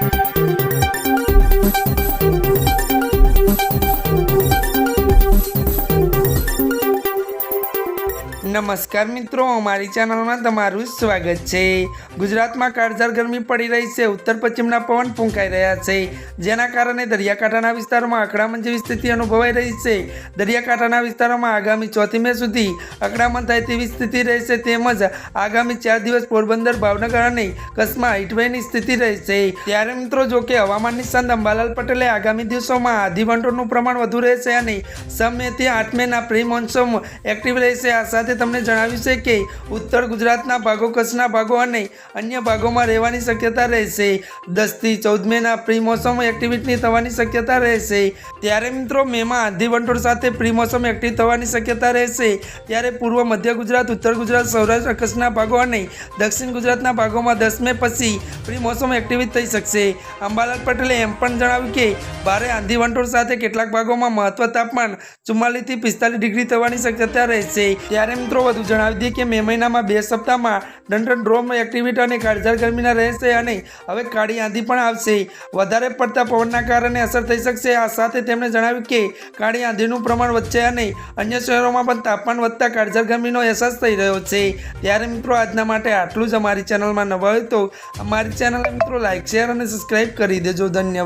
Thank you. નમસ્કાર મિત્રો, અમારી ચેનલમાં તમારું સ્વાગત છે. ગુજરાતમાં કાળઝાળ ગરમી પડી રહી છે, ઉત્તર પશ્ચિમના પવન ફૂંકાઈ રહ્યા છે. જેના કારણે દરિયાકાંઠાના વિસ્તારોમાં અકડામણ જેવી સ્થિતિ અનુભવાઈ રહી છે. દરિયાકાંઠાના વિસ્તારોમાં આગામી ચોથી મે સુધી અકડામણ થાય તેવી સ્થિતિ રહેશે તેમજ આગામી ચાર દિવસ પોરબંદર, ભાવનગર અને કચ્છમાં હીટવેવની સ્થિતિ રહેશે. ત્યારે મિત્રો, જો કે હવામાન નિષ્ણાંત અંબાલાલ પટેલે આગામી દિવસોમાં આધી પ્રમાણ વધુ રહેશે અને સમયથી આઠ મેના પ્રી મોન્સૂન એક્ટિવ રહેશે. આ સાથે તમને જણાવ્યું છે કે ઉત્તર ગુજરાતના ભાગો, કચ્છના ભાગો અને અન્ય ભાગોમાં રહેવાની શક્યતા રહેશે. દસથી ચૌદ મેના પ્રી મોસમ એક્ટિવિટી થવાની શક્યતા રહેશે. ત્યારે મિત્રો, મેમાં આંધી વંટોળ સાથે પ્રી મોસમ એક્ટિવ થવાની શક્યતા રહેશે. ત્યારે પૂર્વ મધ્ય ગુજરાત, ઉત્તર ગુજરાત, સૌરાષ્ટ્ર, કચ્છના ભાગો અને દક્ષિણ ગુજરાતના ભાગોમાં દસ મે પછી પ્રી મોસમ એક્ટિવિટ થઈ શકશે. અંબાલાલ પટેલે એમ પણ જણાવ્યું કે, ભારે આંધી વંટોળ સાથે કેટલાક ભાગોમાં મહત્વ તાપમાન ચુમ્માલીસથી પિસ્તાલીસ ડિગ્રી થવાની શક્યતા રહેશે. ત્યારે મિત્રો, વધુ જણાવી દઈએ કે મે મહિનામાં બે સપ્તાહમાં દંડન ડ્રોમ એક્ટિવિટી અને કાળઝાર ગરમીના રહેશે અને હવે કાળી આંધી પણ આવશે. વધારે પડતા પવનના કારણે અસર થઈ શકશે. આ સાથે તેમણે જણાવ્યું કે કાળી આંધીનું પ્રમાણ વધશે અને અન્ય શહેરોમાં પણ તાપમાન વધતા કાળઝાર ગરમીનો અહેસાસ થઈ રહ્યો છે. ત્યારે મિત્રો, આજના માટે આટલું જ અમારી ચેનલમાં નવા હોય તો અમારી ચેનલને મિત્રો લાઇક શેર અને સબસ્ક્રાઈબ કરી દેજો. ધન્યવાદ.